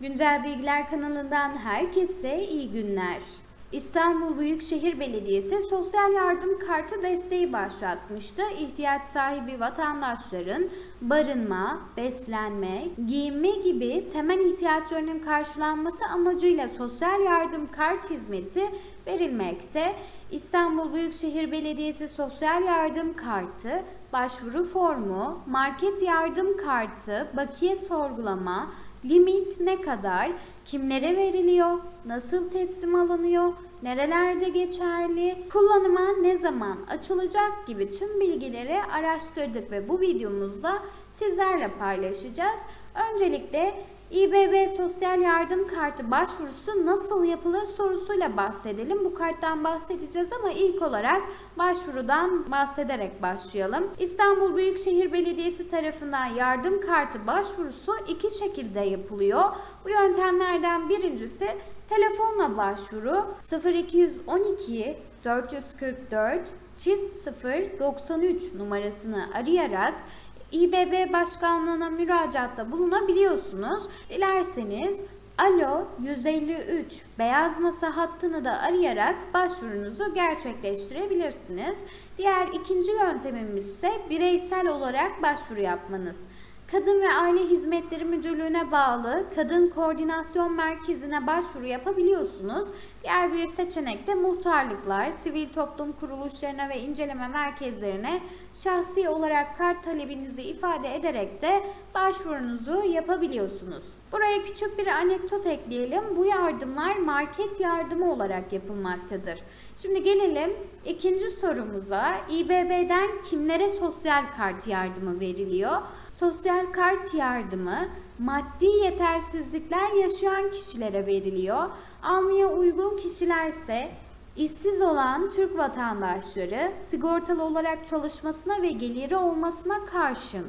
Güncel Bilgiler kanalından herkese iyi günler. İstanbul Büyükşehir Belediyesi sosyal yardım kartı desteği başlatmıştı. İhtiyaç sahibi vatandaşların barınma, beslenme, giyinme gibi temel ihtiyaçlarının karşılanması amacıyla sosyal yardım kart hizmeti verilmekte. İstanbul Büyükşehir Belediyesi sosyal yardım kartı, başvuru formu, market yardım kartı, bakiye sorgulama, Limit ne kadar, kimlere veriliyor, nasıl teslim alınıyor, nerelerde geçerli, kullanıma ne zaman açılacak gibi tüm bilgileri araştırdık ve bu videomuzda sizlerle paylaşacağız. Öncelikle İBB Sosyal Yardım Kartı başvurusu nasıl yapılır sorusuyla bahsedelim. Bu karttan bahsedeceğiz ama ilk olarak başvurudan bahsederek başlayalım. İstanbul Büyükşehir Belediyesi tarafından yardım kartı başvurusu iki şekilde yapılıyor. Bu yöntemlerden birincisi telefonla başvuru 0212 444 çift 093 numarasını arayarak İBB Başkanlığı'na müracaatta bulunabiliyorsunuz. Dilerseniz Alo 153 beyaz masa hattını da arayarak başvurunuzu gerçekleştirebilirsiniz. Diğer ikinci yöntemimiz ise bireysel olarak başvuru yapmanız. Kadın ve Aile Hizmetleri Müdürlüğü'ne bağlı Kadın Koordinasyon Merkezi'ne başvuru yapabiliyorsunuz. Diğer bir seçenek de muhtarlıklar, sivil toplum kuruluşlarına ve inceleme merkezlerine şahsi olarak kart talebinizi ifade ederek de başvurunuzu yapabiliyorsunuz. Buraya küçük bir anekdot ekleyelim. Bu yardımlar market yardımı olarak yapılmaktadır. Şimdi gelelim ikinci sorumuza. İBB'den kimlere sosyal kart yardımı veriliyor? Sosyal kart yardımı maddi yetersizlikler yaşayan kişilere veriliyor. Almaya uygun kişilerse işsiz olan Türk vatandaşları sigortalı olarak çalışmasına ve geliri olmasına karşın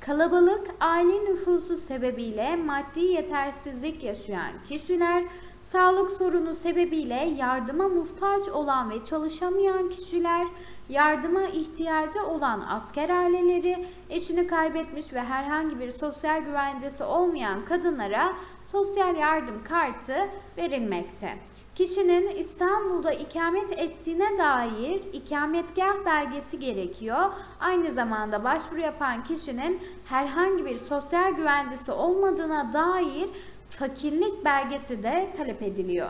kalabalık aile nüfusu sebebiyle maddi yetersizlik yaşayan kişiler, sağlık sorunu sebebiyle yardıma muhtaç olan ve çalışamayan kişiler, yardıma ihtiyacı olan asker aileleri, eşini kaybetmiş ve herhangi bir sosyal güvencesi olmayan kadınlara sosyal yardım kartı verilmekte. Kişinin İstanbul'da ikamet ettiğine dair ikametgah belgesi gerekiyor. Aynı zamanda başvuru yapan kişinin herhangi bir sosyal güvencesi olmadığına dair fakirlik belgesi de talep ediliyor.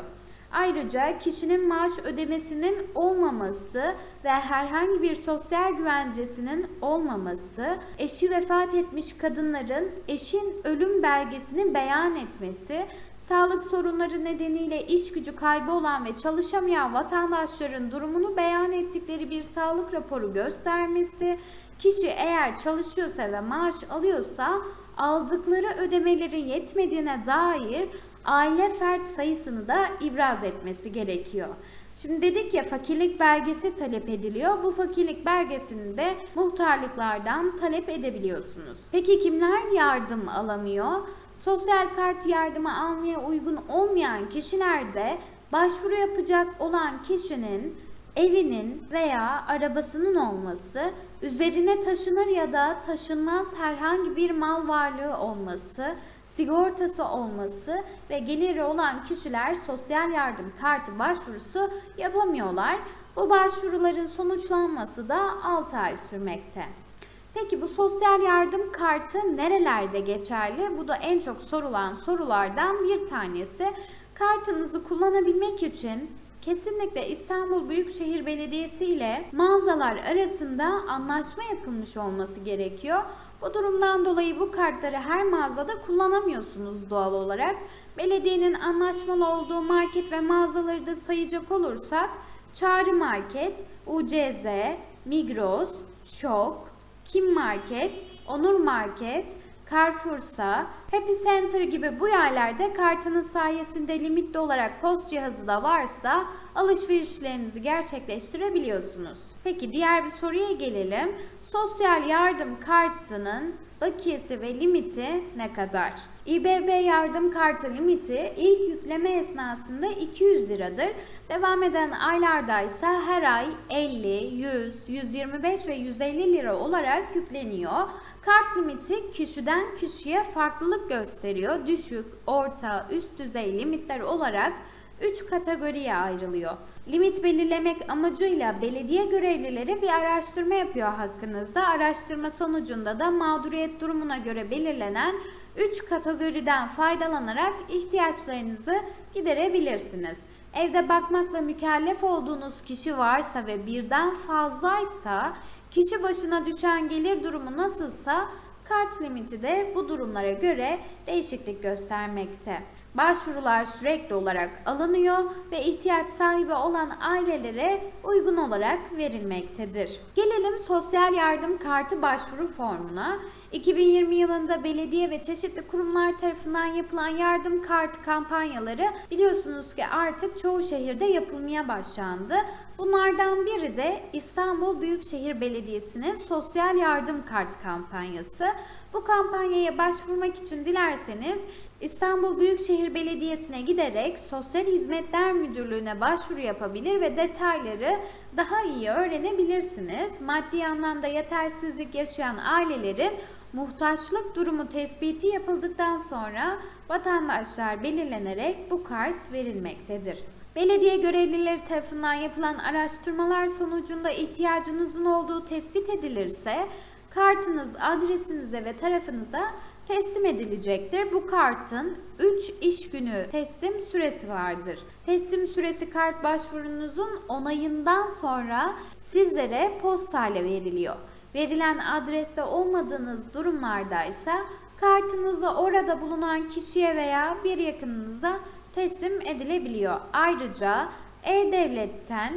Ayrıca kişinin maaş ödemesinin olmaması ve herhangi bir sosyal güvencesinin olmaması, eşi vefat etmiş kadınların eşin ölüm belgesini beyan etmesi, sağlık sorunları nedeniyle iş gücü kaybı olan ve çalışamayan vatandaşların durumunu beyan ettikleri bir sağlık raporu göstermesi, kişi eğer çalışıyorsa ve maaş alıyorsa aldıkları ödemelerin yetmediğine dair aile fert sayısını da ibraz etmesi gerekiyor. Şimdi dedik ya fakirlik belgesi talep ediliyor. Bu fakirlik belgesini de muhtarlıklardan talep edebiliyorsunuz. Peki kimler yardım alamıyor? Sosyal kart yardımı almaya uygun olmayan kişilerde başvuru yapacak olan kişinin evinin veya arabasının olması, üzerine taşınır ya da taşınmaz herhangi bir mal varlığı olması, sigortası olması ve geliri olan kişiler sosyal yardım kartı başvurusu yapamıyorlar. Bu başvuruların sonuçlanması da 6 ay sürmekte. Peki bu sosyal yardım kartı nerelerde geçerli? Bu da en çok sorulan sorulardan bir tanesi. Kartınızı kullanabilmek için kesinlikle İstanbul Büyükşehir Belediyesi ile mağazalar arasında anlaşma yapılmış olması gerekiyor. Bu durumdan dolayı bu kartları her mağazada kullanamıyorsunuz doğal olarak. Belediyenin anlaşmalı olduğu market ve mağazaları da sayacak olursak Çağrı Market, UCZ, Migros, Şok, Kim Market, Onur Market, Carrefour'sa, Happy Center gibi bu yerlerde kartınız sayesinde limitli olarak post cihazı da varsa alışverişlerinizi gerçekleştirebiliyorsunuz. Peki diğer bir soruya gelelim. Sosyal yardım kartının bakiyesi ve limiti ne kadar? İBB yardım kartı limiti ilk yükleme esnasında 200 liradır. Devam eden aylarda ise her ay 50, 100, 125 ve 150 lira olarak yükleniyor. Kart limiti kişiden kişiye farklılık gösteriyor. Düşük, orta, üst düzey limitler olarak 3 kategoriye ayrılıyor. Limit belirlemek amacıyla belediye görevlileri bir araştırma yapıyor hakkınızda. Araştırma sonucunda da mağduriyet durumuna göre belirlenen 3 kategoriden faydalanarak ihtiyaçlarınızı giderebilirsiniz. Evde bakmakla mükellef olduğunuz kişi varsa ve birden fazlaysa kişi başına düşen gelir durumu nasılsa kart limiti de bu durumlara göre değişiklik göstermekte. Başvurular sürekli olarak alınıyor ve ihtiyaç sahibi olan ailelere uygun olarak verilmektedir. Gelelim sosyal yardım kartı başvuru formuna. 2020 yılında belediye ve çeşitli kurumlar tarafından yapılan yardım kartı kampanyaları biliyorsunuz ki artık çoğu şehirde yapılmaya başlandı. Bunlardan biri de İstanbul Büyükşehir Belediyesi'nin sosyal yardım kart kampanyası. Bu kampanyaya başvurmak için dilerseniz İstanbul Büyükşehir Belediyesi'ne giderek Sosyal Hizmetler Müdürlüğü'ne başvuru yapabilir ve detayları daha iyi öğrenebilirsiniz. Maddi anlamda yetersizlik yaşayan ailelerin muhtaçlık durumu tespiti yapıldıktan sonra vatandaşlar belirlenerek bu kart verilmektedir. Belediye görevlileri tarafından yapılan araştırmalar sonucunda ihtiyacınızın olduğu tespit edilirse kartınız adresinize ve tarafınıza teslim edilecektir. Bu kartın 3 iş günü teslim süresi vardır. Teslim süresi kart başvurunuzun onayından sonra sizlere postayla veriliyor. Verilen adreste olmadığınız durumlarda ise kartınızı orada bulunan kişiye veya bir yakınınıza teslim edilebiliyor. Ayrıca E-Devlet'ten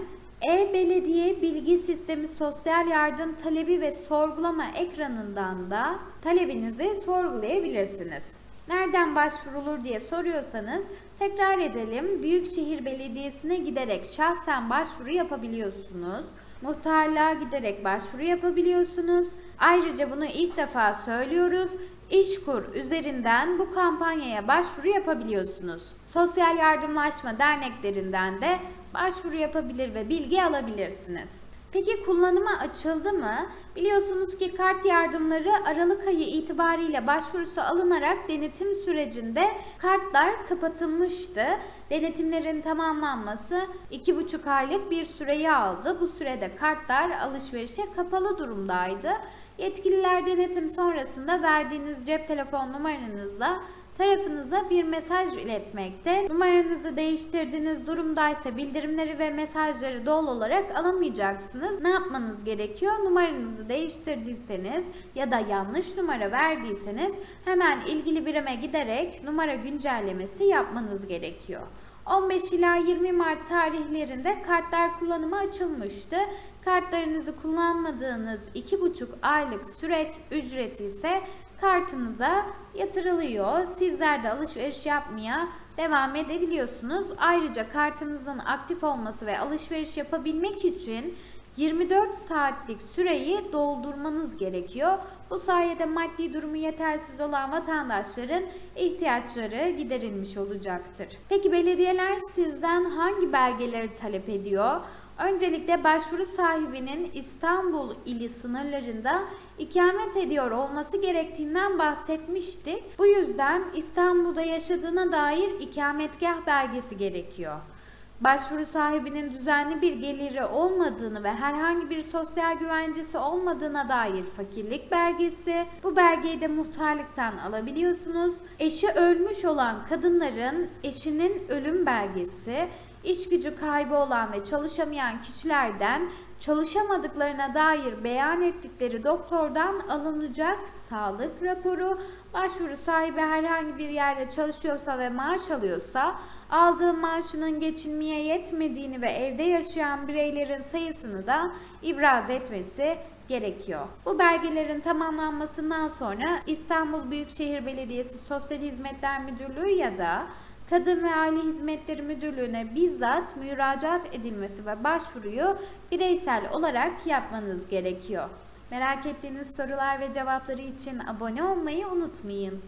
E-Belediye Bilgi Sistemi Sosyal Yardım Talebi ve Sorgulama ekranından da talebinizi sorgulayabilirsiniz. Nereden başvurulur diye soruyorsanız tekrar edelim. Büyükşehir Belediyesi'ne giderek şahsen başvuru yapabiliyorsunuz. Muhtarlığa giderek başvuru yapabiliyorsunuz. Ayrıca bunu ilk defa söylüyoruz. İşkur üzerinden bu kampanyaya başvuru yapabiliyorsunuz. Sosyal yardımlaşma derneklerinden de başvuru yapabilir ve bilgi alabilirsiniz. Peki kullanıma açıldı mı? Biliyorsunuz ki kart yardımları Aralık ayı itibariyle başvurusu alınarak denetim sürecinde kartlar kapatılmıştı. Denetimlerin tamamlanması 2,5 aylık bir süreyi aldı. Bu sürede kartlar alışverişe kapalı durumdaydı. Yetkililer denetim sonrasında verdiğiniz cep telefon numaranızla tarafınıza bir mesaj iletmekte. Numaranızı değiştirdiğiniz durumdaysa bildirimleri ve mesajları doğal olarak alamayacaksınız. Ne yapmanız gerekiyor? Numaranızı değiştirdiyseniz ya da yanlış numara verdiyseniz hemen ilgili birime giderek numara güncellemesi yapmanız gerekiyor. 15 ila 20 Mart tarihlerinde kartlar kullanıma açılmıştı. Kartlarınızı kullanmadığınız 2,5 aylık süreç ücreti ise kartınıza yatırılıyor. Sizler de alışveriş yapmaya devam edebiliyorsunuz. Ayrıca kartınızın aktif olması ve alışveriş yapabilmek için 24 saatlik süreyi doldurmanız gerekiyor. Bu sayede maddi durumu yetersiz olan vatandaşların ihtiyaçları giderilmiş olacaktır. Peki belediyeler sizden hangi belgeleri talep ediyor? Öncelikle başvuru sahibinin İstanbul ili sınırlarında ikamet ediyor olması gerektiğinden bahsetmiştik. Bu yüzden İstanbul'da yaşadığına dair ikametgah belgesi gerekiyor. Başvuru sahibinin düzenli bir geliri olmadığını ve herhangi bir sosyal güvencesi olmadığına dair fakirlik belgesi. Bu belgeyi de muhtarlıktan alabiliyorsunuz. Eşi ölmüş olan kadınların eşinin ölüm belgesi, iş gücü kaybı olan ve çalışamayan kişilerden çalışamadıklarına dair beyan ettikleri doktordan alınacak sağlık raporu, başvuru sahibi herhangi bir yerde çalışıyorsa ve maaş alıyorsa, aldığı maaşının geçinmeye yetmediğini ve evde yaşayan bireylerin sayısını da ibraz etmesi gerekiyor. Bu belgelerin tamamlanmasından sonra İstanbul Büyükşehir Belediyesi Sosyal Hizmetler Müdürlüğü ya da Kadın ve Aile Hizmetleri Müdürlüğü'ne bizzat müracaat edilmesi ve başvuruyu bireysel olarak yapmanız gerekiyor. Merak ettiğiniz sorular ve cevapları için abone olmayı unutmayın.